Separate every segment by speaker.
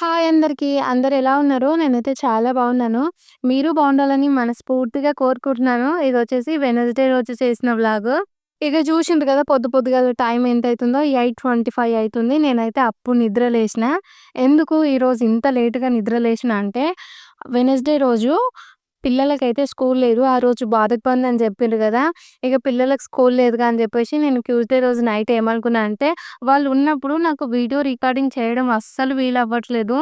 Speaker 1: Hi అందరికీ. అందరు ఎలా ఉన్నారు? నేనైతే చాలా బాగున్నాను. మీరు బాగుండాలని మనస్ఫూర్తిగా కోరుకుంటున్నాను. ఇది వచ్చేసి వెనస్డే రోజు చేసిన బ్లాగ్ ఇక చూసిండ్రు కదా పొద్దు పొద్దుగా టైం ఎంత అవుతుందో ఎయిట్ ట్వంటీ ఫైవ్ అవుతుంది నేనైతే అప్పుడు నిద్ర లేచిన. ఎందుకు ఈరోజు ఇంత లేటుగా నిద్ర లేచిన అంటే వెనస్డే రోజు పిల్లలకైతే స్కూల్ లేదు. ఆ రోజు భారత్ అని చెప్పిండ్రు కదా! ఇక పిల్లలకు స్కూల్ లేదుగా అని చెప్పేసి నేను ట్యూస్‌డే రోజు నైట్ ఏమనుకున్నా అంటే వాళ్ళు ఉన్నప్పుడు నాకు వీడియో రికార్డింగ్ చేయడం అస్సలు వీలవ్వట్లేదు.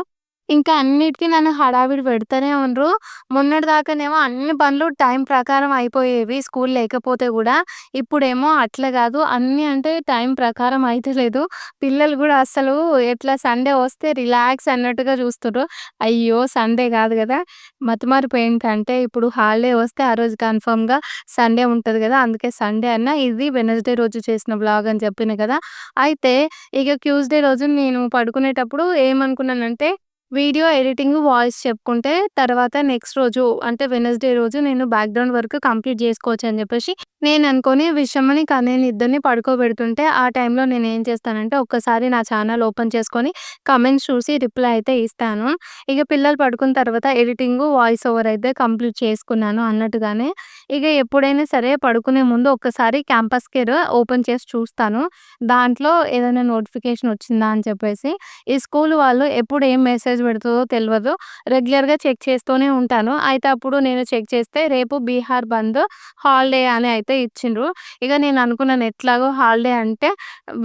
Speaker 1: ఇంకా అన్నిటికి నన్ను హడావిడి పెడతానే ఉండ్రు. మొన్నటిదాకానేమో అన్ని పనులు టైం ప్రకారం అయిపోయేవి స్కూల్ లేకపోతే కూడా ఇప్పుడేమో అట్లా కాదు అన్నీ అంటే టైం ప్రకారం అయితలేదు. పిల్లలు కూడా అస్సలు ఎట్లా సండే వస్తే రిలాక్స్ అన్నట్టుగా చూస్తుర్రు. అయ్యో! సండే కాదు కదా మతిమరుపు ఏంటంటే ఇప్పుడు హాలిడే వస్తే ఆ రోజు కన్ఫర్మ్‌గా సండే ఉంటది కదా అందుకే సండే అన్నా. ఇది వెడ్నెస్‌డే రోజు చేసిన వ్లాగ్ అని చెప్పిన కదా! అయితే ఇక ట్యూస్‌డే రోజు నేను పడుకునేటప్పుడు ఏమనుకున్నానంటే వీడియో ఎడిటింగ్, వాయిస్ చెప్పుకుంటే తర్వాత నెక్స్ట్ రోజు అంటే వెనస్డే రోజు నేను బ్యాక్‌గ్రౌండ్ వర్క్ కంప్లీట్ చేసుకోవచ్చు అని చెప్పేసి నేను అనుకుని విషమని, నేను ఇద్దరిని పడుకోబెడుతుంటే ఆ టైంలో నేను ఏం చేస్తానంటే ఒక్కసారి నా ఛానల్ ఓపెన్ చేసుకొని కమెంట్స్ చూసి రిప్లై అయితే ఇస్తాను. ఇక పిల్లలు పడుకున్న తర్వాత ఎడిటింగ్ వాయిస్ ఓవర్ అయితే కంప్లీట్ చేసుకున్నాను అన్నట్టుగానే ఇక ఎప్పుడైనా సరే పడుకునే ముందు ఒక్కసారి క్యాంపస్ కేర్ ఓపెన్ చేసి చూస్తాను. దాంట్లో ఏదైనా నోటిఫికేషన్ వచ్చిందా అని చెప్పేసి. ఈ స్కూల్ వాళ్ళు ఎప్పుడు ఏం మెసేజ్ మెసేజ్ పెడుతుందో తెలియదు రెగ్యులర్‌గా చెక్ చేస్తూనే ఉంటాను. అయితే అప్పుడు నేను చెక్ చేస్తే రేపు బీహార్ బంద్ హాలిడే అని అయితే ఇచ్చిండ్రు. ఇక నేను అనుకున్నాను ఎట్లాగో హాలిడే అంటే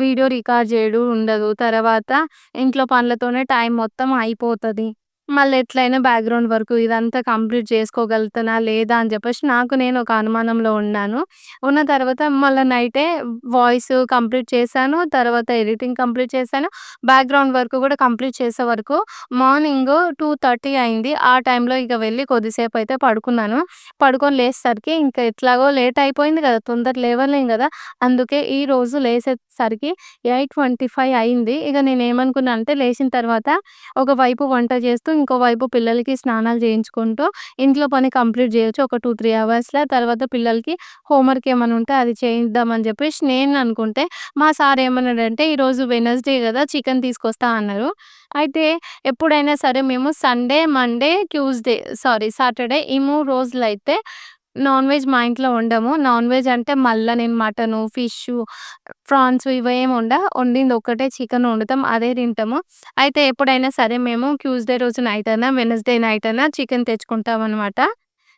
Speaker 1: వీడియో రికార్డ్ చేయడం ఉండదు. తర్వాత ఇంట్లో పనులతోనే టైం మొత్తం అయిపోతుంది మళ్ళీ ఎట్లైనా బ్యాక్‌గ్రౌండ్ వర్క్ ఇదంతా కంప్లీట్ చేసుకోగలుగుతానా లేదా అని చెప్పేసి నాకు నేను ఒక అనుమానంలో ఉన్నాను. ఉన్న తర్వాత మళ్ళా నైటే వాయిస్ కంప్లీట్ చేశాను. తర్వాత ఎడిటింగ్ కంప్లీట్ చేశాను. బ్యాక్‌గ్రౌండ్ వర్క్ కూడా కంప్లీట్ చేసే వరకు మార్నింగ్ 2:30 అయింది. ఆ టైంలో ఇక వెళ్ళి కొద్దిసేపు అయితే పడుకున్నాను. పడుకొని లేసేసరికి ఇంకా ఎట్లాగో లేట్ అయిపోయింది కదా! తొందర లేవలేం గదా! అందుకే ఈరోజు లేసేసరికి 8:25 అయింది. ఇక నేనేమనుకున్నా అంటే లేచిన తర్వాత ఒకవైపు వంట చేస్తూ ఇంకోవైపు పిల్లలకి స్నానాలు చేయించుకుంటూ ఇంట్లో పని కంప్లీట్ చేయొచ్చు. ఒక టూ త్రీ అవర్స్లో తర్వాత పిల్లలకి హోంవర్క్ ఏమైనా ఉంటే అది చేయిద్దాం అని చెప్పేసి నేను అనుకుంటే మా సార్ ఏమన్నాడంటే ఈరోజు వెనస్డే కదా చికెన్ తీసుకొస్తా అన్నారు. అయితే ఎప్పుడైనా సరే మేము Sunday, Monday, Tuesday sorry Saturday ఈ 3 రోజులైతే నాన్ వెజ్ మా ఇంట్లో వండము. నాన్ వెజ్ అంటే మళ్ళా నేను మటను, ఫిషు, ప్రాన్స్ ఇవేమి వండ. వండింది ఒక్కటే చికెన్ వండుతాం. అదే తింటాము. అయితే ఎప్పుడైనా సరే మేము ట్యూస్‌డే రోజు నైట్ అయినా, వెడ్నెస్‌డే నైట్ అయినా చికెన్ తెచ్చుకుంటామనమాట.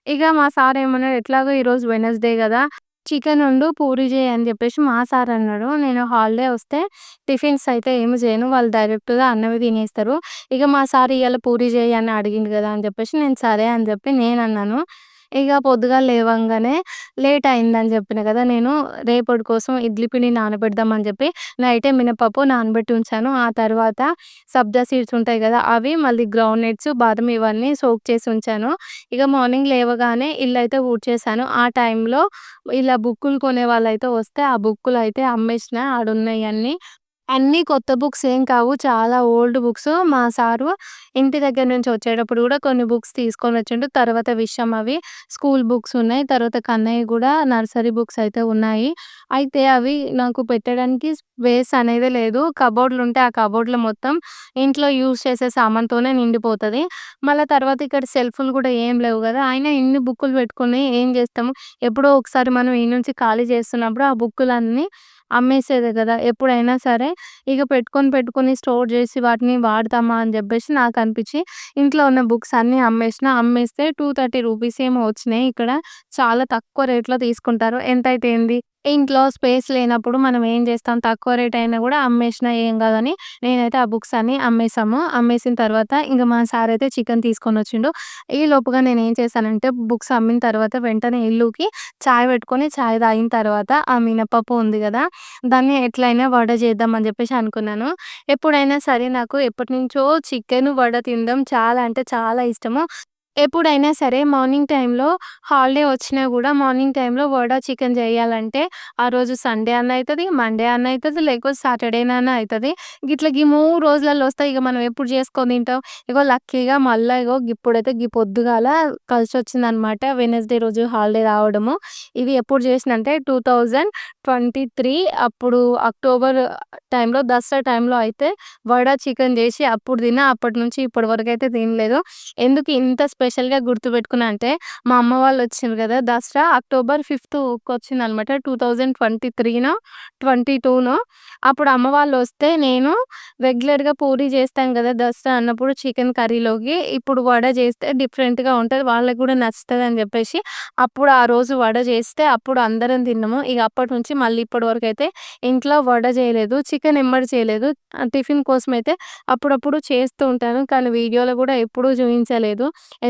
Speaker 1: ఇక మా సార్ ఏమన్నాడు ఎట్లాగో ఈరోజు వెడ్నెస్‌డే గదా! చికెన్ వండు, పూరి చేయి అని చెప్పేసి మా సార్ అన్నాడు. నేను హాలిడే వస్తే టిఫిన్స్ అయితే ఏమి చేయను. వాళ్ళు డైరెక్ట్‌గా అన్నమే తినేస్తారు. ఇక మా సార్ ఇవాళ పూరి చేయి అని అడిగిండు గదా! అని చెప్పేసి నేను సరే అని చెప్పి నేనన్నాను. ఇక పొద్దుగాల లేవంగానే లేట్ అయిందని చెప్పిన కదా! నేను రేపటి కోసం ఇడ్లీ పిండి నానబెడదాం అని చెప్పి నైటే మినపప్పు నానబెట్టి ఉంచాను. ఆ తర్వాత సబ్జా సీడ్స్ ఉంటాయి కదా అవి మళ్ళీ గ్రౌండ్నట్స్ బాదం ఇవన్నీ సోక్ చేసి ఉంచాను. ఇక మార్నింగ్ లేవగానే ఇల్లు అయితే ఊడ్చేసాను ఆ టైంలో ఇలా బుక్కులు కొనే వాళ్ళైతే వస్తే ఆ బుక్కులు అయితే అమ్మేసిన ఆడున్నాయి అన్నీ కొత్త బుక్స్ ఏం కావు. చాలా ఓల్డ్ బుక్స్. మా సారు ఇంటి దగ్గర నుంచి వచ్చేటప్పుడు కూడా కొన్ని బుక్స్ తీసుకొని వచ్చిండు తర్వాత విషయం అవి స్కూల్ బుక్స్ ఉన్నాయి. తర్వాత కన్నయ్య కూడా నర్సరీ బుక్స్ అయితే ఉన్నాయి. అయితే అవి నాకు పెట్టడానికి స్పేస్ అనేది లేదు. కబోర్డ్‌లు ఉంటే ఆ కబోర్డ్‌లో మొత్తం ఇంట్లో యూస్ చేసే సామాన్తోనే నిండిపోతుంది మళ్ళీ తర్వాత ఇక్కడ సెల్ఫ్‌లు కూడా ఏం లేవు కదా అయినా ఇన్ని బుక్కులు పెట్టుకొని ఏం చేస్తాము? ఎప్పుడో ఒకసారి మనం ఈ నుంచి ఖాళీ చేస్తున్నప్పుడు ఆ బుక్కులన్నీ అమ్మేసేదే కదా ఎప్పుడైనా సరే ఇక పెట్టుకొని పెట్టుకొని స్టోర్ చేసి వాటిని వాడతామా అని చెప్పేసి నాకు అనిపించి ఇంట్లో ఉన్న బుక్స్ అన్నీ అమ్మేసిన. అమ్మేస్తే 230 రూపీస్ ఏమో వచ్చినాయి. ఇక్కడ చాలా తక్కువ రేట్‌లో తీసుకుంటారు. ఎంతైతే ఏంది? ఇంట్లో స్పేస్ లేనప్పుడు మనం ఏం చేస్తాం? తక్కువ రేట్ అయినా కూడా అమ్మేసినా ఏం కాదని నేనైతే ఆ బుక్స్ అన్నీ అమ్మేసాము. అమ్మేసిన తర్వాత ఇంక మా సార్ అయితే చికెన్ తీసుకొని వచ్చిండు ఈ లోపుగా నేను ఏం చేశానంటే బుక్స్ అమ్మిన తర్వాత వెంటనే ఇల్లుకి చాయ్ పెట్టుకొని చాయ్ తాగిన తర్వాత ఆ మినపప్పు ఉంది కదా దాన్ని ఎట్లైనా వడ చేద్దాం అని చెప్పేసి అనుకున్నాను. ఎప్పుడైనా సరే నాకు ఎప్పటినుంచో చికెన్ వడ తినడం చాలా అంటే చాలా ఇష్టము. ఎప్పుడైనా సరే మార్నింగ్ టైంలో హాలిడే వచ్చినా కూడా మార్నింగ్ టైంలో వడా చికెన్ చేయాలంటే ఆ రోజు సండే అన్న అవుతుంది మండే అన్న అవుతుంది లేకపోతే సాటర్‌డేనన్నా అవుతుంది గిట్ల గీ 3 రోజులలో వస్తాయి. ఇక మనం ఎప్పుడు చేసుకొని తింటాం. ఇగో లక్కీగా మళ్ళీ ఇగో ఇప్పుడైతే గీ పొద్దుగాల కలిసి వచ్చిందనమాట వెనస్డే రోజు హాలిడే రావడము. ఇది ఎప్పుడు చేసిన అంటే 2023 అప్పుడు అక్టోబర్ టైంలో దసరా టైంలో అయితే వడా చికెన్ చేసి అప్పుడు తిన్నా. అప్పటి నుంచి ఇప్పటి వరకు అయితే తినలేదు. ఎందుకు ఇంత స్పెషల్‌గా గుర్తుపెట్టుకున్నా అంటే మా అమ్మ వాళ్ళు వచ్చారు కదా దసరా అక్టోబర్ 5థ్‌కొచ్చిందనమాట. 2023నో, 22నో అప్పుడు అమ్మ వాళ్ళు వస్తే నేను రెగ్యులర్‌గా పూరి చేస్తాను కదా దసరా అన్నప్పుడు చికెన్ కర్రీలోకి. ఇప్పుడు వడ చేస్తే డిఫరెంట్‌గా ఉంటుంది వాళ్ళకి కూడా నచ్చుతుంది అని చెప్పేసి అప్పుడు ఆ రోజు వడ చేస్తే అప్పుడు అందరం తిన్నాము. ఇక అప్పటి నుంచి మళ్ళీ ఇప్పటి వరకు అయితే ఇంట్లో వడ చేయలేదు చికెన్ ఎమ్మడి చేయలేదు. టిఫిన్ టిఫిన్ కోసమైతే అప్పుడప్పుడు చేస్తూ ఉంటాను. కానీ వీడియోలో కూడా ఎప్పుడూ చూపించలేదు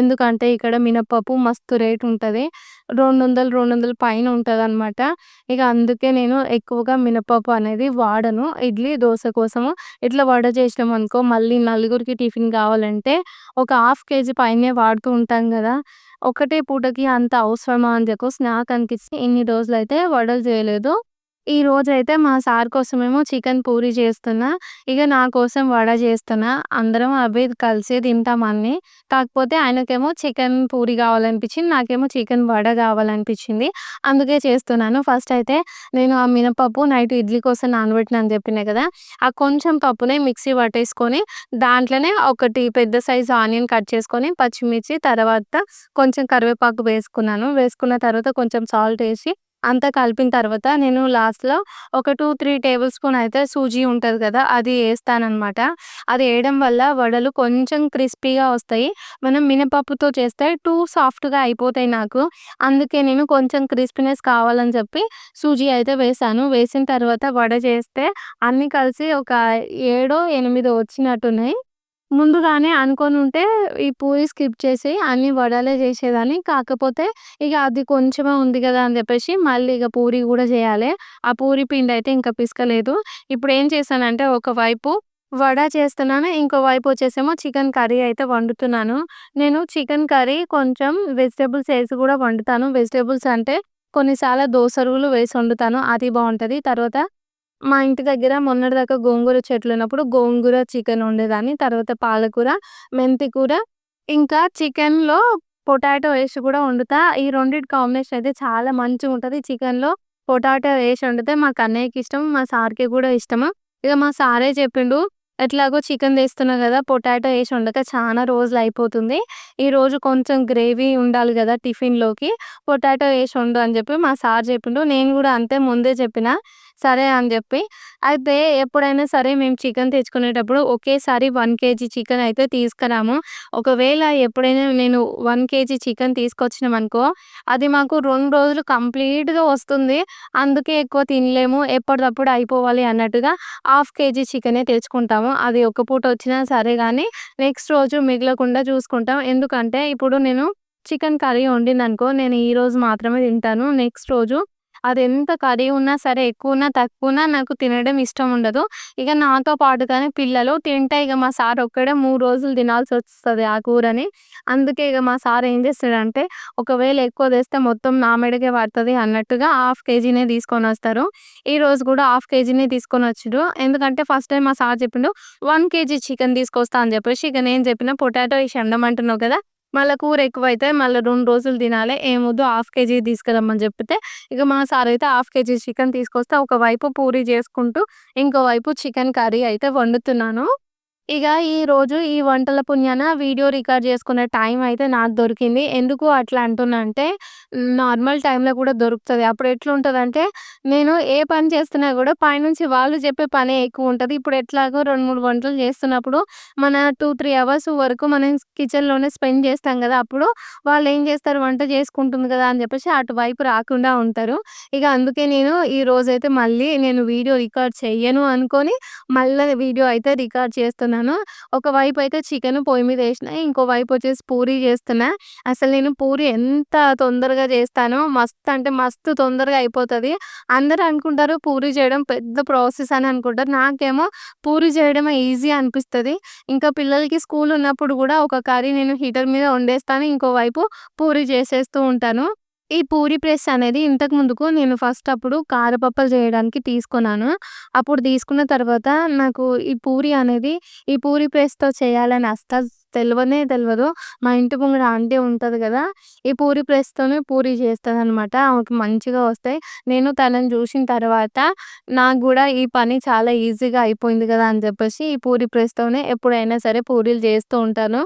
Speaker 1: ఎందుకంటే ఇక్కడ మినపప్పు మస్తు రేట్ ఉంటుంది రెండు వందలు రెండు వందల పైన ఉంటుందనమాట ఇక అందుకే నేను ఎక్కువగా మినపప్పు అనేది వాడను. ఇడ్లీ, దోశ కోసము. ఇట్లా వడ చేసినాం అనుకో మళ్ళీ నలుగురికి టిఫిన్ కావాలంటే ఒక హాఫ్ కేజీ పైనే వాడుతూ ఉంటాం కదా ఒకటే పూటకి అంత అవసరమా అని చెప్పి స్నాక్ అనిపిస్తే ఇన్ని రోజులైతే వడలు చేయలేదు ఈ రోజైతే మా సార్ కోసమేమో చికెన్ పూరి చేస్తున్నా. ఇక నా కోసం వడ చేస్తున్నా. అందరం అవే కలిసే తింటాం అన్నీ. కాకపోతే ఆయనకేమో చికెన్ పూరి కావాలనిపించింది నాకేమో చికెన్ వడ కావాలనిపించింది అందుకే చేస్తున్నాను. ఫస్ట్ అయితే నేను ఆ మినపప్పు నైట్ ఇడ్లీ కోసం నానబెట్టిన అని చెప్పిన కదా ఆ కొంచెం పప్పునే మిక్సీ పట్టేసుకొని దాంట్లోనే ఒకటి పెద్ద సైజ్ ఆనియన్ కట్ చేసుకొని, పచ్చిమిర్చి తర్వాత కొంచెం కరివేపాకు వేసుకున్నాను. వేసుకున్న తర్వాత కొంచెం సాల్ట్ వేసి అంతా కలిపిన తర్వాత నేను లాస్ట్‌లో ఒక 2, 3 టేబుల్ స్పూన్ అయితే సూజీ ఉంటుంది కదా అది వేస్తానమాట అది వేయడం వల్ల వడలు కొంచెం క్రిస్పీగా వస్తాయి. మనం మినపప్పుతో చేస్తే టూ సాఫ్ట్‌గా అయిపోతాయి నాకు. అందుకే నేను కొంచెం క్రిస్పీనెస్ కావాలని చెప్పి సూజీ అయితే వేసాను వేసిన తర్వాత వడ చేస్తే అన్నీ కలిసి ఒక ఏడో, ఎనిమిదో వచ్చినట్టున్నాయి. ముందుగానే అనుకోనుంటే ఈ పూరి స్కిప్ చేసి అన్ని వడలే చేసేదాన్ని. కాకపోతే ఇక అది కొంచెమే ఉంది కదా అని చెప్పేసి మళ్ళీ ఇక పూరి కూడా చేయాలి ఆ పూరి పిండి అయితే ఇంకా పిసకలేదు. ఇప్పుడేం చేశానంటే ఒకవైపు వడ చేస్తున్నాను. ఇంకో వైపు వచ్చేసేమో చికెన్ కర్రీ అయితే వండుతున్నాను. నేను చికెన్ కర్రీ కొంచెం వెజిటేబుల్స్ వేసి కూడా వండుతాను. వెజిటేబుల్స్ అంటే కొన్నిసార్లు దోసరువులు వేసి వండుతాను. అది బాగుంటుంది తర్వాత మా ఇంటి దగ్గర మొన్నటిదాకా గోంగూర చెట్లున్నప్పుడు గోంగూర చికెన్ వండేదాన్ని. తర్వాత పాలకూర, మెంతి కూర ఇంకా చికెన్‌లో పొటాటో ఏసి గూడా వండుతా. ఈ రెండిటి కాంబినేషన్ అయితే చాలా మంచిగుంటది. చికెన్‌లో పొటాటో ఏసి వండితే మా కన్నయ్యకి ఇష్టం. మా సార్‌కి గూడా ఇష్టము. ఇక మా సారే చెప్పిండు, "ఎట్లాగో చికెన్ తెస్తున్నావు కదా పొటాటో ఏసి వండక చానా రోజులయిపోతుంది. ఈరోజు కొంచెం గ్రేవీ ఉండాలి కదా టిఫిన్‌లోకి పొటాటో ఏసి వండు" అని చెప్పి మా సార్ చెప్పిండు. నేను గూడా అంతే ముందే చెప్పిన. సరే అని చెప్పి అయితే ఎప్పుడైనా సరే మేము చికెన్ తెచ్చుకునేటప్పుడు ఒకేసారి వన్ కేజీ చికెన్ అయితే తీసుకురాము. ఒకవేళ ఎప్పుడైనా నేను వన్ కేజీ చికెన్ తీసుకొచ్చినాం అనుకో అది మాకు రెండు రోజులు కంప్లీట్‌గా వస్తుంది. అందుకే ఎక్కువ తినలేము. ఎప్పటికప్పుడు అయిపోవాలి అన్నట్టుగా హాఫ్ కేజీ చికెనే తెచ్చుకుంటాము. అది ఒక పూట వచ్చినా సరే కానీ నెక్స్ట్ రోజు మిగలకుండా చూసుకుంటాం. ఎందుకంటే ఇప్పుడు నేను చికెన్ కర్రీ వండిందనుకో నేను ఈరోజు మాత్రమే తింటాను. నెక్స్ట్ రోజు అదెంత కర్రీ ఉన్నా సరే ఎక్కువున్నా, తక్కువున్నా నాకు తినడం ఇష్టం ఉండదు. ఇక నాతో పాటుగానే పిల్లలు తింటే ఇక మా సార్ ఒక్కడే మూడు రోజులు తినాల్సి వస్తుంది ఆ కూరని. అందుకే ఇక మా సార్ ఏం చేస్తాడంటే ఒకవేళ ఎక్కువ తెస్తే మొత్తం నా మెడకే పడుతుంది అన్నట్టుగా హాఫ్ కేజీనే తీసుకొని వస్తారు ఈరోజు కూడా హాఫ్ కేజీనే తీసుకొని వచ్చిండ్రు. ఎందుకంటే ఫస్ట్ టైం మా సార్ చెప్పిండు వన్ కేజీ చికెన్ తీసుకొస్తా అని చెప్పేసి ఇక నేను చెప్పిన పొటాటో వేసి వండమంటున్నావు కదా! మళ్ళీ కూర ఎక్కువైతే మళ్ళీ రెండు రోజులు తినాలి ఏమొద్దు హాఫ్ కేజీ తీసుకురమ్మని చెప్తే ఇక మా సార్ అయితే హాఫ్ కేజీ చికెన్ తీసుకొస్తే ఒకవైపు పూరి చేసుకుంటూ ఇంకోవైపు చికెన్ కర్రీ అయితే వండుతున్నాను. ఇక ఈరోజు ఈ వంటల పుణ్యాన వీడియో రికార్డ్ చేసుకునే టైం అయితే నాకు దొరికింది. ఎందుకు అట్లా అంటున్నా అంటే నార్మల్ టైంలో కూడా దొరుకుతుంది అప్పుడు ఎట్లుంటదంటే నేను ఏ పని చేస్తున్నా కూడా పైనుంచి వాళ్ళు చెప్పే పనే ఎక్కువ ఉంటుంది ఇప్పుడు ఎట్లాగో 2, 3 వంటలు చేస్తున్నప్పుడు మన 2, 3 అవర్స్ వరకు మనం కిచెన్‌లోనే స్పెండ్ చేస్తాం కదా అప్పుడు వాళ్ళు ఏం చేస్తారు వంట చేసుకుంటుంది కదా అని చెప్పేసి అటువైపు రాకుండా ఉంటారు. ఇక అందుకే నేను ఈ రోజైతే మళ్ళీ నేను వీడియో రికార్డ్ చెయ్యను అనుకొని మళ్ళీ వీడియో అయితే రికార్డ్ చేస్తున్నాను. చేస్తున్నాను ఒకవైపు అయితే చికెన్ పొయ్యి మీద వేసిన ఇంకో వైపు వచ్చేసి పూరీ చేస్తున్నా. అసలు నేను పూరి ఎంత తొందరగా చేస్తానో మస్తు అంటే మస్తు తొందరగా అయిపోతుంది అందరూ అనుకుంటారు పూరి చేయడం పెద్ద ప్రాసెస్ అని అనుకుంటారు. నాకేమో పూరి చేయడమే ఈజీ అనిపిస్తుంది ఇంకా పిల్లలకి స్కూల్ ఉన్నప్పుడు కూడా ఒక కర్రీ నేను హీటర్ మీద వండేస్తాను. ఇంకోవైపు పూరి చేసేస్తూ ఉంటాను. ఈ పూరి ప్రెస్ అనేది ఇంతకు ముందుకు నేను ఫస్ట్ అప్పుడు కారపప్పలు చేయడానికి తీసుకున్నాను. అప్పుడు తీసుకున్న తర్వాత నాకు ఈ పూరి అనేది ఈ పూరి ప్రెస్‌తో చేయాలని అస్సలు తెలవనే తెలవదు. మా ఇంటి ముంగడ ఆంటీ ఉంటది కదా ఈ పూరి ప్రెస్‌తోనే పూరి చేస్తదనమాట. ఆమెకి మంచిగా వస్తాయి. నేను తనని చూసిన తర్వాత నాకు కూడా ఈ పని చాలా ఈజీగా అయిపోయింది కదా అని చెప్పేసి ఈ పూరి ప్రెస్‌తోనే ఎప్పుడైనా సరే పూరీలు చేస్తూ ఉంటాను.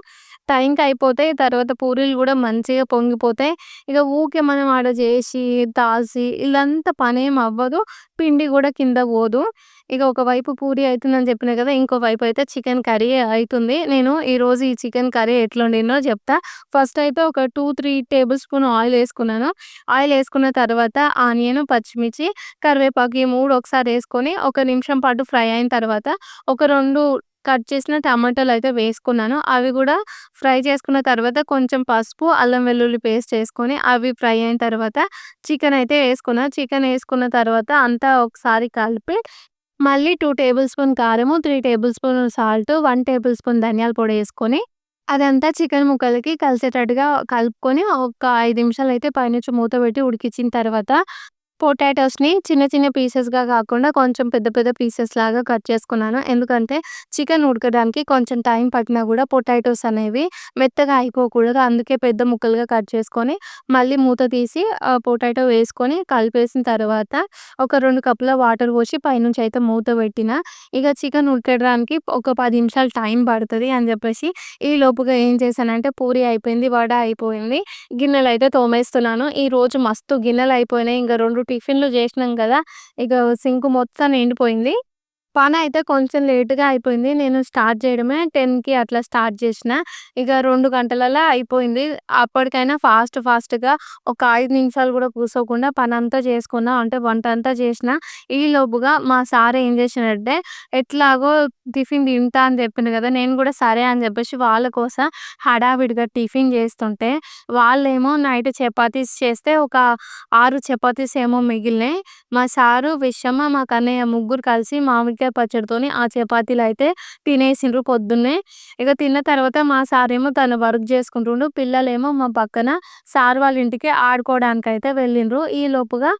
Speaker 1: టైంకి అయిపోతాయి. తర్వాత పూరీలు కూడా మంచిగా పొంగిపోతాయి. ఇక ఊకే మనం ఆడ చేసి తాసి ఇదంతా పనేం అవ్వదు. పిండి కూడా కింద పోదు. ఇక ఒకవైపు పూరి అవుతుందని చెప్పిన కదా ఇంకో వైపు అయితే చికెన్ కర్రీ అవుతుంది నేను ఈరోజు ఈ చికెన్ కర్రీ ఎట్లా ఎట్లొండినో చెప్తా. ఫస్ట్ అయితే ఒక 2, 3 టేబుల్ స్పూన్ ఆయిల్ వేసుకున్నాను ఆయిల్ వేసుకున్న తర్వాత ఆనియన్, పచ్చిమిర్చి, కరివేపాకు ఈ మూడు ఒకసారి వేసుకొని ఒక నిమిషం పాటు ఫ్రై అయిన తర్వాత ఒక రెండు కట్ చేసిన టమాటాలు అయితే వేసుకున్నాను. అవి కూడా ఫ్రై చేసుకున్న తర్వాత కొంచెం పసుపు, అల్లం వెల్లుల్లి పేస్ట్ వేసుకొని అవి ఫ్రై అయిన తర్వాత చికెన్ అయితే వేసుకున్నాను చికెన్ వేసుకున్న తర్వాత అంతా ఒకసారి కలిపి మళ్ళీ టూ టేబుల్ స్పూన్ కారము, three tablespoon salt, one tablespoon ధనియాల పొడి వేసుకొని అదంతా చికెన్ ముక్కలకి కలిసేటట్టుగా కలుపుకొని ఒక ఐదు నిమిషాలు అయితే పైనుంచి మూత పెట్టి ఉడికించిన తర్వాత పొటాటోస్‌ని చిన్న చిన్న పీసెస్‌గా కాకుండా కొంచెం పెద్ద పెద్ద పీసెస్ లాగా కట్ చేసుకున్నాను. ఎందుకంటే చికెన్ ఉడకడానికి కొంచెం టైం పట్టినా కూడా పొటాటోస్ అనేవి మెత్తగా అయిపోకూడదు. అందుకే పెద్ద ముక్కలుగా కట్ చేసుకొని మళ్ళీ మూత తీసి పొటాటో వేసుకొని కలిపేసిన తర్వాత ఒక రెండు కప్పుల వాటర్ పోసి పైనుంచి అయితే మూత పెట్టిన. ఇక చికెన్ ఉడకడానికి ఒక పది నిమిషాలు టైం పడుతుంది అని చెప్పేసి ఈ లోపుగా ఏం చేశానంటే పూరి అయిపోయింది, వడ అయిపోయింది. గిన్నెలు అయితే తోమేస్తున్నాను. ఈరోజు మస్తు గిన్నెలు అయిపోయినాయి ఇంకా రెండు టిఫిన్‌లు చేసినాం కదా ఇక సింక్ మొత్తం నిండిపోయింది. పని అయితే కొంచెం లేటుగా అయిపోయింది. నేను స్టార్ట్ చేయడమే 10కి అట్లా స్టార్ట్ చేసిన. ఇక రెండు గంటలలో అయిపోయింది. అప్పటికైనా ఫాస్ట్ ఫాస్ట్‌గా ఒక ఐదు నిమిషాలు కూడా కూర్చోకుండా పని పనంతా చేసుకున్నా. అంటే వంట అంతా చేసినా. లోపుగా మా సార్ ఏం చేసినట్టే ఎట్లాగో టిఫిన్ తింటా అని చెప్పింది కదా నేను కూడా సరే అని చెప్పేసి వాళ్ళ కోసం హడావిడిగా టిఫిన్ చేస్తుంటే వాళ్ళేమో నైట్ చపాతీస్ చేస్తే ఒక ఆరు చపాతీస్ ఏమో మిగిలినాయి. మా సారు, విషమ్మ, మా కన్నయ్య ముగ్గురు కలిసి మామిడికాయ పచ్చడితోని ఆ చపాతీలు అయితే తినేసిండ్రు పొద్దున్నే. ఇక తిన్న తర్వాత మా సార్ ఏమో తన వర్క్ చేసుకుంటుండు. పిల్లలేమో మా పక్కన సార్ వాళ్ళ ఇంటికి ఆడుకోవడానికి అయితే వెళ్ళిండ్రు. ఈ లోపుగా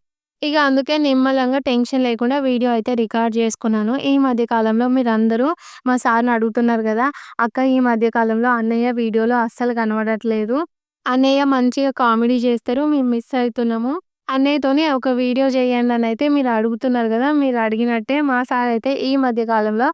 Speaker 1: ఇక అందుకే నిమ్మలంగా టెన్షన్ లేకుండా వీడియో అయితే రికార్డ్ చేసుకున్నాను. ఈ మధ్య కాలంలో మీరందరూ మా సార్‌ని అడుగుతున్నారు కదా అక్క ఈ మధ్య కాలంలో అన్నయ్య వీడియోలో అస్సలు కనబడట్లేదు. అన్నయ్య మంచిగా కామెడీ చేస్తారు. మేము మిస్ అవుతున్నాము అన్నయ్యతోని ఒక వీడియో చేయండి అని అయితే మీరు అడుగుతున్నారు కదా మీరు అడిగినట్టే మా సార్ అయితే ఈ మధ్య కాలంలో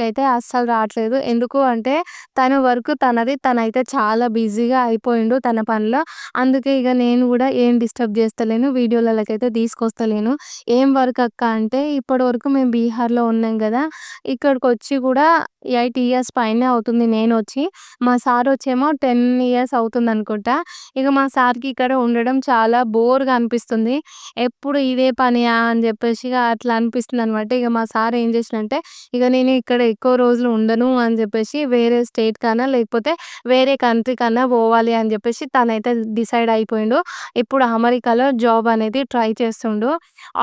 Speaker 1: అయితే అస్సలు రావట్లేదు ఎందుకు అంటే తన వర్క్ తనది. తనైతే చాలా బిజీగా అయిపోయిండు తన పనిలో. అందుకే ఇక నేను కూడా ఏం డిస్టర్బ్ చేస్తలేను. వీడియోలలోకైతే తీసుకొస్తలేను. ఏం వర్క్ అక్క అంటే ఇప్పటి వరకు మేము బీహార్‌లో ఉన్నాం కదా ఇక్కడికి వచ్చి కూడా ఎయిట్ ఇయర్స్ పైనే అవుతుంది నేను వచ్చి మా సార్ వచ్చేమో టెన్ ఇయర్స్ అవుతుంది అనుకుంటా ఇక మా సార్‌కి ఇక్కడ ఉండడం చాలా బోర్ బోర్‌గా అనిపిస్తుంది. ఎప్పుడు ఇదే పనియా అని చెప్పేసి ఇక అట్లా అనిపిస్తుంది అనమాట ఇక మా సార్ ఏం చేసినంటే ఇక నేను ఇక్కడ ఎక్కువ రోజులు ఉండను అని చెప్పేసి వేరే స్టేట్ కన్నా లేకపోతే వేరే కంట్రీ కన్నా పోవాలి అని చెప్పేసి తనైతే డిసైడ్ అయిపోయిండు. ఇప్పుడు అమెరికాలో జాబ్ అనేది ట్రై చేస్తుండు.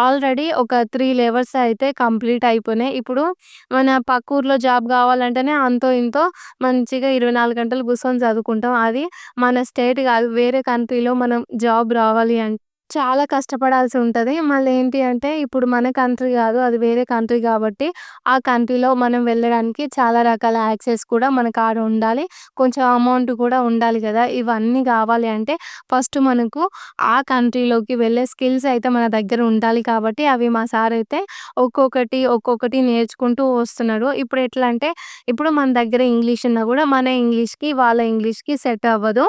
Speaker 1: ఆల్రెడీ ఒక త్రీ లెవెల్స్ అయితే కంప్లీట్ అయిపోయినాయి. ఇప్పుడు మన పక్క ఊర్లో జాబ్ కావాలంటేనే అంతో ఇంతో మంచిగా 24 గంటలు కూర్చొని చదువుకుంటాం. అది మన స్టేట్ కాదు వేరే కంట్రీలో మనం జాబ్ రావాలి అంటే చాలా కష్టపడాల్సి ఉంటది. మళ్ళీ ఏంటి అంటే ఇప్పుడు మన కంట్రీ కాదు అది వేరే కంట్రీ కాబట్టి ఆ కంట్రీలో మనం వెళ్ళడానికి చాలా రకాల యాక్సెస్ కూడా మన కాడ ఉండాలి. కొంచెం అమౌంట్ కూడా ఉండాలి గదా! ఇవన్నీ కావాలి అంటే ఫస్ట్ మనకు ఆ కంట్రీలోకి వెళ్ళే స్కిల్స్ అయితే మన దగ్గర ఉండాలి కాబట్టి అవి మా సార్ అయితే ఒక్కొక్కటి, ఒక్కొక్కటి నేర్చుకుంటూ వస్తున్నాడు. ఇప్పుడు ఎట్లా అంటే ఇప్పుడు మన దగ్గర ఇంగ్లీష్ ఉన్నా గూడా మన ఇంగ్లీష్‌కి వాళ్ళ ఇంగ్లీష్‌కి సెట్ అవ్వదు.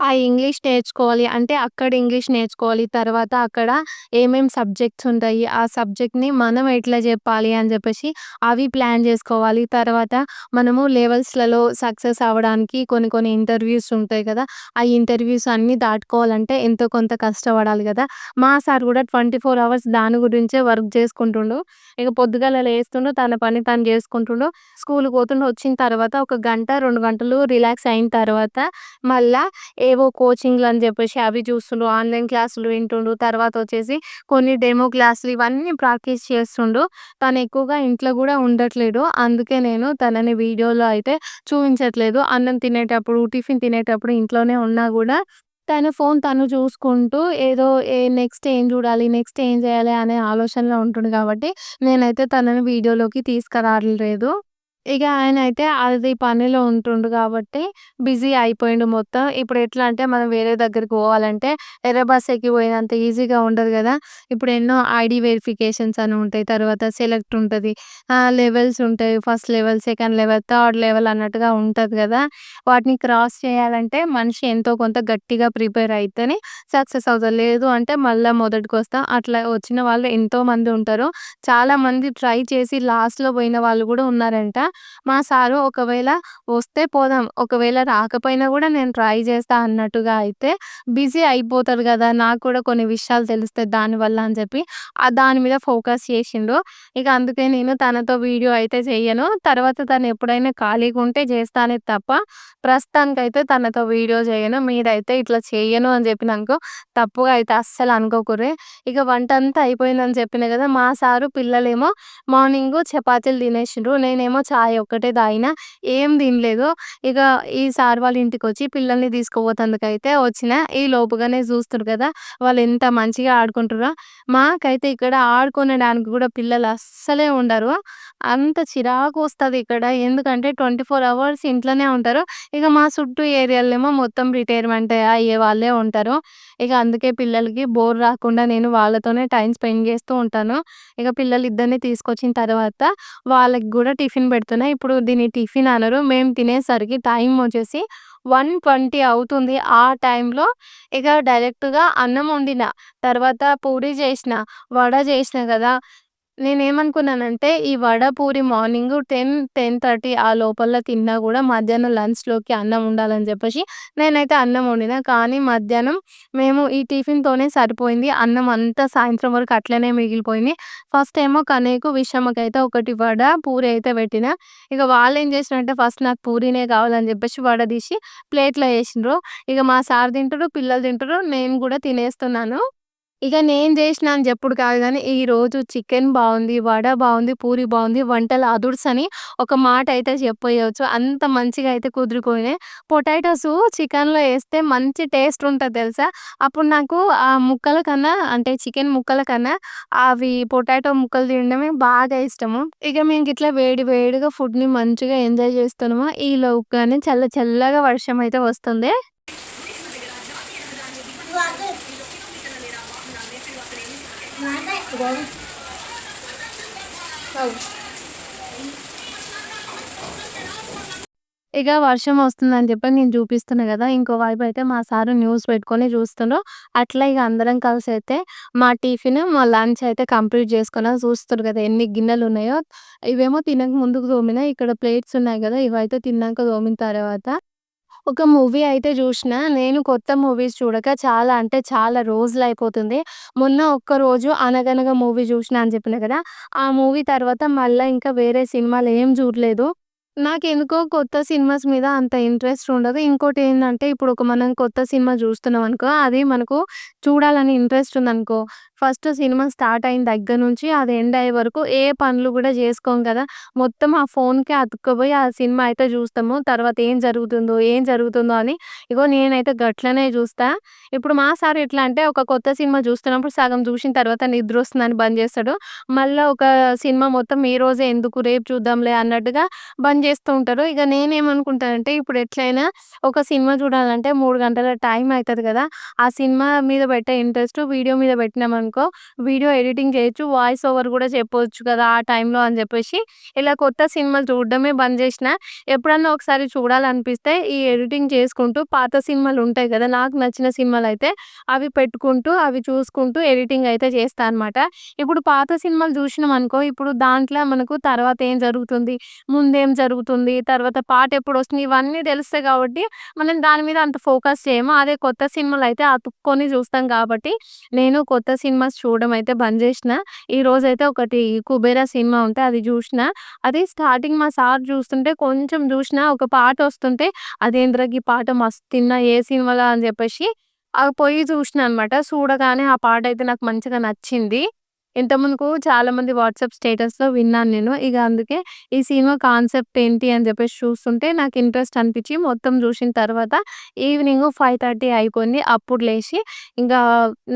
Speaker 1: ఆ ఇంగ్లీష్ నేర్చుకోవాలి. అంటే అక్కడ ఇంగ్లీష్ నేర్చుకోవాలి. తర్వాత అక్కడ ఏమేం సబ్జెక్ట్స్ ఉంటాయి. ఆ సబ్జెక్ట్‌ని మనం ఎట్లా చెప్పాలి అని చెప్పేసి అవి ప్లాన్ చేసుకోవాలి తర్వాత మనము లెవెల్స్‌లలో సక్సెస్ అవ్వడానికి కొన్ని కొన్ని ఇంటర్వ్యూస్ ఉంటాయి కదా! ఆ ఇంటర్వ్యూస్ అన్నీ దాటుకోవాలంటే ఎంతో కొంత కష్టపడాలి కదా మా సార్ కూడా ట్వంటీ ఫోర్ అవర్స్ దాని గురించే వర్క్ చేసుకుంటుండు ఇక పొద్దుగాల లేస్తుండు. తన పని తను చేసుకుంటుండు స్కూల్కి పోతుండు. వచ్చిన తర్వాత ఒక గంట, రెండు గంటలు రిలాక్స్ అయిన తర్వాత మళ్ళా ఏవో కోచింగ్లు అని చెప్పేసి అవి చూస్తుండు. ఆన్‌లైన్ క్లాసులు వింటుండు. తర్వాత వచ్చేసి కొన్ని డెమో క్లాసులు ఇవన్నీ ప్రాక్టీస్ చేస్తుండు. తను ఎక్కువగా ఇంట్లో కూడా ఉండట్లేడు. అందుకే నేను తనని వీడియోలో అయితే చూపించట్లేదు అన్నం తినేటప్పుడు, టిఫిన్ తినేటప్పుడు ఇంట్లోనే ఉన్నా కూడా తన ఫోన్ తను చూసుకుంటూ ఏదో ఏ నెక్స్ట్ ఏం చూడాలి నెక్స్ట్ ఏం చేయాలి అనే ఆలోచనలో ఉంటుండు కాబట్టి నేనైతే తనని వీడియోలోకి తీసుకురాలేదు. ఇక ఆయన అయితే అది పనిలో ఉంటుండు కాబట్టి బిజీ అయిపోయిండు మొత్తం. ఇప్పుడు ఎట్లా అంటే మనం వేరే దగ్గరికి పోవాలంటే ఎర్ర బస్ ఎక్కి పోయినంత ఈజీగా ఉండదు కదా ఇప్పుడు ఎన్నో ఐడీ వెరిఫికేషన్స్ అని ఉంటాయి. తర్వాత సెలెక్ట్ ఉంటుంది లెవెల్స్ ఉంటాయి. First level, second level, third level అన్నట్టుగా ఉంటుంది కదా వాటిని క్రాస్ చేయాలంటే మనిషి ఎంతో కొంత గట్టిగా ప్రిపేర్ అయితేనే సక్సెస్ అవుతారు. లేదు అంటే మళ్ళా మొదటికొస్తాం. అట్లా వచ్చిన వాళ్ళు ఎంతోమంది ఉంటారు. చాలామంది ట్రై చేసి లాస్ట్‌లో పోయిన వాళ్ళు కూడా ఉన్నారంట. మా సారు ఒకవేళ వస్తే పోదాం. ఒకవేళ రాకపోయినా కూడా నేను ట్రై చేస్తా అన్నట్టుగా అయితే బిజీ అయిపోతారు కదా నాకు కూడా కొన్ని విషయాలు తెలుస్తాయి దానివల్ల అని చెప్పి ఆ దాని మీద ఫోకస్ చేసిండు ఇక అందుకే నేను తనతో వీడియో అయితే చేయను తర్వాత తను ఎప్పుడైనా ఖాళీగా ఉంటే చేస్తానే తప్ప ప్రస్తుతానికైతే తనతో వీడియో చేయను. మీరైతే ఇట్లా చేయను అని చెప్పిననుకో తప్పుగా అయితే అస్సలు అనుకోకుర్రి. ఇక వంట అంతా అయిపోయిందని చెప్పిన కదా మా సారు పిల్లలేమో మార్నింగ్ చపాతీలు తినేసిండ్రు. నేనేమో చాయ్ ఒక్కటే తాగిన. ఏం తినలేదు. ఇక ఈ సార్ వాళ్ళ ఇంటికి వచ్చి పిల్లల్ని తీసుకుపోతందుకైతే వచ్చిన. ఈ లోపుగానే చూస్తారు కదా వాళ్ళు ఎంత మంచిగా ఆడుకుంటారో మాకైతే ఇక్కడ ఆడుకునడానికి కూడా పిల్లలు అస్సలే ఉండరు. అంత చిరాకు వస్తుంది ఇక్కడ. ఎందుకంటే 24 అవర్స్ ఇంట్లోనే ఉంటారు. ఇక మా చుట్టూ ఏరియాలేమో మొత్తం రిటైర్మెంట్ అయ్యే వాళ్ళే ఉంటారు. ఇక అందుకే పిల్లలకి బోర్ రాకుండా నేను వాళ్ళతోనే టైం స్పెండ్ చేస్తూ ఉంటాను. ఇక పిల్లలు ఇద్దరిని తీసుకొచ్చిన తర్వాత వాళ్ళకి కూడా టిఫిన్ పెడుతున్నా. ఇప్పుడు దీన్ని టిఫిన్ అనరు. మేము తినేసరికి టైం వచ్చేసి 1:20 అవుతుంది. ఆ టైంలో ఇక డైరెక్ట్‌గా అన్నం వండిన. తర్వాత పూరి చేసిన, వడ చేసిన కదా నేనేమనుకున్నానంటే ఈ వడ, పూరి మార్నింగు 10, 10:30 ఆ లోపల తిన్నా గూడా మధ్యాహ్నం లంచ్‌లోకి అన్నం ఉండాలని జెప్పేసి నేనైతే అన్నం వండిన. కానీ మధ్యాహ్నం మేము ఈ టిఫిన్‌తోనే సరిపోయింది. అన్నం అంతా సాయంత్రం వరకు అట్లనే మిగిలిపోయింది. ఫస్ట్ ఏమో కన్నయ్యకు, విషమ్మకైతే ఒకటి వడ, పూరి అయితే పెట్టిన. ఇక వాళ్ళేం చేసినారంటే ఫస్ట్ నాకు పూరీనే కావాలని జెప్పేసి వడ తీసి ప్లేట్‌లో ఏసిండ్రు. ఇక మా సార్ తింటుర్రు, పిల్లలు తింటుర్రు. నేను గూడా తినేస్తున్నాను. ఇక నేను చేసిన అని చెప్పుడు కాదు కానీ ఈరోజు చికెన్ బాగుంది వడ బాగుంది పూరి బాగుంది వంటలు అదుర్సని ఒక మాట అయితే చెప్పేయొచ్చు. అంత మంచిగా అయితే కుదిరిపోయినాయి. పొటాటోస్ చికెన్‌లో వేస్తే మంచి టేస్ట్ ఉంటుంది తెలుసా! అప్పుడు నాకు ఆ ముక్కల కన్నా అంటే చికెన్ ముక్కల కన్నా అవి పొటాటో ముక్కలు తినడమే బాగా ఇష్టము. ఇక మేము ఇట్లా వేడి వేడిగా ఫుడ్‌ని మంచిగా ఎంజాయ్ చేస్తున్నాము. ఈ లోపుగానే చల్ల చల్లగా వర్షం అయితే వస్తుంది. Oh. ఇక వర్షం వస్తుందని చెప్పి నేను చూపిస్తున్నా కదా ఇంకో వైపు అయితే మా సారు న్యూస్ పెట్టుకొని చూస్తుండు. అట్లా ఇక అందరం కలిసి అయితే మా టిఫిన్, మా లంచ్ అయితే కంప్లీట్ చేసుకున్నా చూస్తున్నారు కదా ఎన్ని గిన్నెలు ఉన్నాయో. ఇవేమో తినక ముందుకు తోమినా ఇక్కడ ప్లేట్స్ ఉన్నాయి కదా ఇవైతే తిన్నాక తోమిన తర్వాత ఒక మూవీ అయితే జూషిన. నేను కొత్త మూవీస్ చూడక చాలా అంటే చాలా రోజులయిపోతుంది. మొన్న ఒక్కరోజు 'అనగనగ' మూవీ జూషినా అని చెప్పిన గదా! ఆ మూవీ తర్వాత మళ్ళా ఇంకా వేరే సినిమాలేం జూడలేదు. నాకెందుకో కొత్త సినిమాస్ మీద అంత ఇంట్రెస్ట్ ఉండదు. ఇంకోటేందంటే ఇప్పుడు ఒక మనం కొత్త సినిమా జూస్తున్నామనుకో, అది మనకు చూడాలని ఇంట్రెస్ట్ ఉందనుకో, ఫస్ట్ సినిమా స్టార్ట్ అయిన దగ్గర నుంచి అది ఎండ్ అయ్యే వరకు ఏ పనులు కూడా చేసుకోం కదా. మొత్తం ఆ ఫోన్‌కే అతుక్కుపోయి ఆ సినిమా అయితే చూస్తాము. తర్వాత ఏం జరుగుతుందో, ఏం జరుగుతుందో అని ఇగో నేనైతే గట్లనే చూస్తా. ఇప్పుడు మా సార్ ఎట్లా అంటే ఒక కొత్త సినిమా చూస్తున్నప్పుడు సగం చూసిన తర్వాత నిద్ర వస్తుందని బంద్ చేస్తాడు. మళ్ళీ ఒక సినిమా మొత్తం ఈ రోజే ఎందుకు రేపు చూద్దాంలే అన్నట్టుగా బంద్ చేస్తూ ఉంటారు. ఇక నేనేమనుకుంటానంటే ఇప్పుడు ఎట్లైనా ఒక సినిమా చూడాలంటే మూడు గంటల టైం అవుతుంది కదా. ఆ సినిమా మీద పెట్టే ఇంట్రెస్ట్ వీడియో మీద పెట్టినామనుకో అనుకో వీడియో ఎడిటింగ్ చేయొచ్చు. వాయిస్ ఓవర్ కూడా చెప్పవచ్చు కదా! ఆ టైంలో అని చెప్పేసి ఇలా కొత్త సినిమాలు చూడడమే బంద్ చేసిన ఎప్పుడన్నా ఒకసారి చూడాలనిపిస్తే ఈ ఎడిటింగ్ చేసుకుంటూ పాత సినిమాలు ఉంటాయి కదా నాకు నచ్చిన సినిమాలు అయితే అవి పెట్టుకుంటూ, అవి చూసుకుంటూ ఎడిటింగ్ అయితే చేస్తాను అనమాట. ఇప్పుడు పాత సినిమాలు చూసినాం అనుకో ఇప్పుడు దాంట్లో మనకు తర్వాత ఏం జరుగుతుంది? ముందేం జరుగుతుంది? తర్వాత పాట ఎప్పుడు వస్తుంది ఇవన్నీ తెలుస్తాయి కాబట్టి మనం దాని మీద అంత ఫోకస్ చేయము. అదే కొత్త సినిమాలు అయితే అతుక్కొని చూస్తాం కాబట్టి నేను కొత్త సినిమా సినిమాస్ చూడడం అయితే బంద్ జేషిన. ఈరోజైతే ఒకటి 'కుబేర' సినిమా ఉంటే అది చూసిన అది స్టార్టింగ్ మా సార్ చూస్తుంటే కొంచెం చూసిన ఒక పాట వస్తుంటే అదేంద్రకి పాట మస్తు తిన్నా ఏ సినిమాలో అని చెప్పేసి పోయి చూసిన అనమాట. చూడగానే ఆ పాటైతే నాకు మంచిగా నచ్చింది. ఇంతకుముందుకు చాలామంది వాట్సాప్ స్టేటస్‌లో విన్నాను నేను. ఇగ అందుకే ఈ సినిమా కాన్సెప్ట్ ఏంటి అని జెప్పేసి చూస్తుంటే నాకు ఇంట్రెస్ట్ అనిపిచ్చి మొత్తం జూషిన తర్వాత ఈవినింగ్ 5:30 అయిపోయింది. అప్పుడు లేచి ఇంకా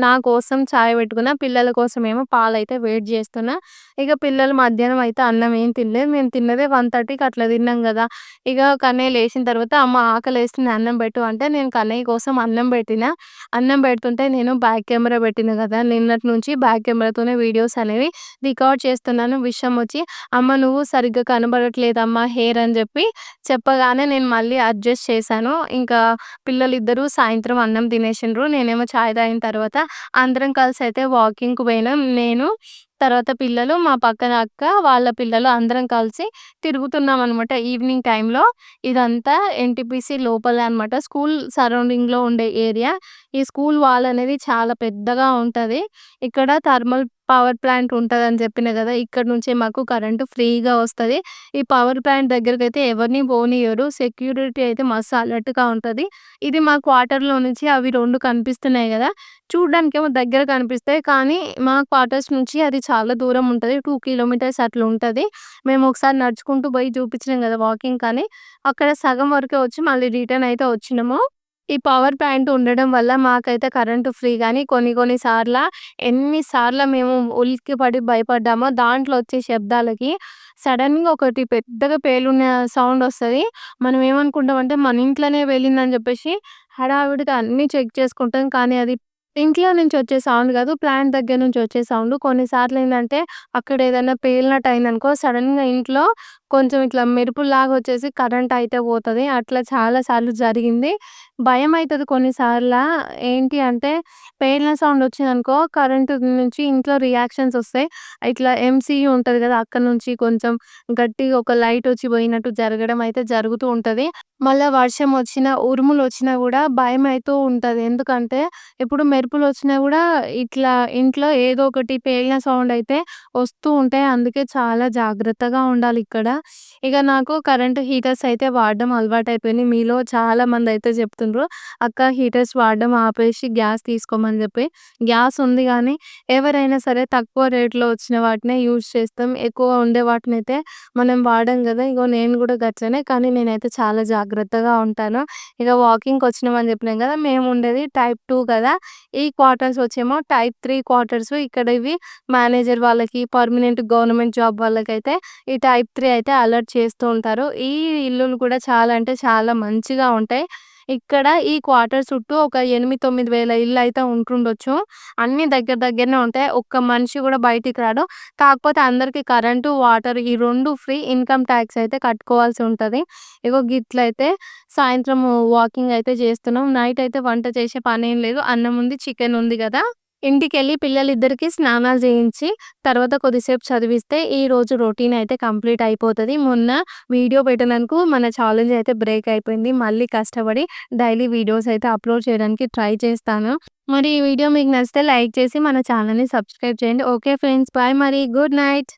Speaker 1: నా కోసం చాయ్ పెట్టుకున్న. పిల్లల కోసమేమో పాలైతే వెయిట్ చేస్తున్నా. ఇక పిల్లలు మధ్యాహ్నం అయితే అన్నం ఏం తినలేదు. మేము తిన్నదే 1:30కి అట్లా తిన్నాం గదా! ఇక కన్నయ్య లేచిన తర్వాత అమ్మ ఆకలేస్తుంది అన్నం పెట్టు అంటే నేను కన్నయ్య కోసం అన్నం పెట్టినా. అన్నం పెడుతుంటే నేను బ్యాక్ కెమెరా పెట్టినా గదా! నిన్నటి నుంచి బ్యాక్ కెమెరాతోనే వీడియోస్ అనేవి రికార్డ్ చేస్తున్నాను. విషయం వచ్చి అమ్మ నువ్వు సరిగ్గా కనబడట్లేదమ్మా హెయిర్ అని చెప్పి చెప్పగానే నేను మళ్ళీ అడ్జస్ట్ చేశాను. ఇంకా పిల్లలిద్దరూ సాయంత్రం అన్నం తినేసిండ్రు. నేనేమో చాయ్ తాగిన తర్వాత అందరం కలిసి అయితే వాకింగ్‌కి పోయినాం. నేను తర్వాత పిల్లలు, మా పక్కన అక్క, వాళ్ళ పిల్లలు అందరం కలిసి తిరుగుతున్నాం అనమాట ఈవినింగ్ టైంలో. ఇదంతా ఎన్‌టీపీసీ లోపలే అనమాట. స్కూల్ సరౌండింగ్‌లో ఉండే ఏరియా. ఈ స్కూల్ వాల్ అనేది చాలా పెద్దగా ఉంటుంది ఇక్కడ థర్మల్ పవర్ ప్లాంట్ ఉంటుంది అని చెప్పిన కదా! ఇక్కడి నుంచే మాకు కరెంటు ఫ్రీగా వస్తుంది. ఈ పవర్ ప్లాంట్ దగ్గరకైతే ఎవరిని పోనీయరు. సెక్యూరిటీ అయితే మస్తు అలర్ట్‌గా ఉంటుంది. ఇది మా క్వార్టర్‌లో నుంచి అవి రెండు కనిపిస్తున్నాయి కదా! చూడడానికి ఏమో దగ్గర కనిపిస్తాయి. కానీ మా క్వార్టర్స్ నుంచి అది చాలా దూరం ఉంటుంది. టూ కిలోమీటర్స్ అట్లా ఉంటుంది. మేము ఒకసారి నడుచుకుంటూ పోయి చూపించినాం కదా! వాకింగ్ కానీ. అక్కడ సగం వరకే వచ్చి మళ్ళీ రిటర్న్ అయితే వచ్చినాము. ఈ పవర్ ప్లాంట్ ఉండడం వల్ల మాకైతే కరెంటు ఫ్రీ కానీ కొన్ని కొన్ని సార్ల ఎన్ని సార్ల మేము ఉలిక్కిపడి భయపడ్డామో దాంట్లో వచ్చే శబ్దాలకి సడన్గా ఒకటి పెద్దగా పేలున సౌండ్ వస్తుంది మనం ఏమనుకుంటామంటే మన ఇంట్లోనే పేలిందని చెప్పేసి హడావిడిగా అన్నీ చెక్ చేసుకుంటాం. కానీ అది ఇంట్లో నుంచి వచ్చే సౌండ్ కాదు ప్లాంట్ దగ్గర నుంచి వచ్చే సౌండ్. కొన్నిసార్లు ఏంటంటే అక్కడ ఏదైనా పేలినట్టు అయిందనుకో సడన్గా ఇంట్లో కొంచెం ఇట్లా మెరుపుల్లాగా వచ్చేసి కరెంట్ అయితే పోతది. అట్లా చాలా సార్లు జరిగింది. భయమైతది కొన్నిసార్లా ఏంటి అంటే పేలిన సౌండ్ వచ్చిందనుకో కరెంట్ నుంచి ఇంట్లో రియాక్షన్స్ వస్తాయి. ఇట్లా ఎంసీయూ ఉంటది కదా అక్కడి నుంచి కొంచెం గట్టిగా ఒక లైట్ వచ్చి పోయినట్టు జరగడం అయితే జరుగుతూ ఉంటది. మళ్ళా వర్షం వచ్చినా, ఉరుములు వచ్చినా గూడా భయమైతూ ఉంటది. ఎందుకంటే ఇప్పుడు మెరుపులు వచ్చినా కూడా ఇట్లా ఇంట్లో ఏదో ఒకటి పేలిన సౌండ్ అయితే వస్తూ ఉంటాయి. అందుకే చాలా జాగ్రత్తగా ఉండాలి ఇక్కడ. ఇక నాకు కరెంట్ హీటర్స్ అయితే వాడడం అలవాటు అయిపోయింది మీలో చాలా మంది అయితే చెప్తుండ్రు. అక్క హీటర్స్ వాడడం ఆపేసి గ్యాస్ తీసుకోమని చెప్పి గ్యాస్ ఉంది కానీ ఎవరైనా సరే తక్కువ రేట్‌లో వచ్చిన వాటినే యూజ్ చేస్తాం. ఎక్కువ ఉండే వాటిని అయితే మనం వాడం కదా ఇగో నేను కూడా గచ్చనే కానీ నేనైతే చాలా జాగ్రత్తగా ఉంటాను. ఇక వాకింగ్‌కి వచ్చినామని చెప్పినాం కదా మేము ఉండేది టైప్ టూ కదా ఈ క్వార్టర్స్ వచ్చేమో టైప్ త్రీ క్వార్టర్స్. ఇక్కడ ఇవి మేనేజర్ వాళ్ళకి, పర్మనెంట్ గవర్నమెంట్ జాబ్ వాళ్ళకైతే ఈ టైప్ త్రీ అయితే అలర్ట్ చేస్తూ ఉంటారు. ఈ ఇల్లులు కూడా చాలా అంటే చాలా మంచిగా ఉంటాయి. ఇక్కడ ఈ క్వార్టర్ చుట్టూ ఒక 8, 9 వేల ఇల్లు అయితే ఉంటుండొచ్చు. అన్ని దగ్గర దగ్గరనే ఉంటాయి. ఒక్క మనిషి కూడా బయటికి రాడు. కాకపోతే అందరికీ కరెంటు, వాటర్ ఈ రెండు ఫ్రీ. ఇన్‌కమ్ టాక్స్ అయితే కట్టుకోవాల్సి ఉంటుంది ఇగో గిట్లయితే సాయంత్రం వాకింగ్ అయితే చేస్తున్నాం. నైట్ అయితే వంట చేసే పని ఏం లేదు. అన్నం ఉంది, చికెన్ ఉంది కదా ఇంటికి ఇంటికెళ్ళి పిల్లలిద్దరికీ స్నానాలు చేయించి తర్వాత కొద్దిసేపు చదివిస్తే ఈరోజు రొటీన్ అయితే కంప్లీట్ అయిపోతుంది మొన్న వీడియో పెట్టినందుకు మన ఛాలెంజ్ అయితే బ్రేక్ అయిపోయింది. మళ్ళీ కష్టపడి డైలీ వీడియోస్ అయితే అప్‌లోడ్ చేయడానికి ట్రై చేస్తాను. మరి ఈ వీడియో మీకు నచ్చితే లైక్ చేసి మన ఛానల్ని సబ్స్క్రైబ్ చేయండి. Okay friends. బాయ్ మరి. Good night.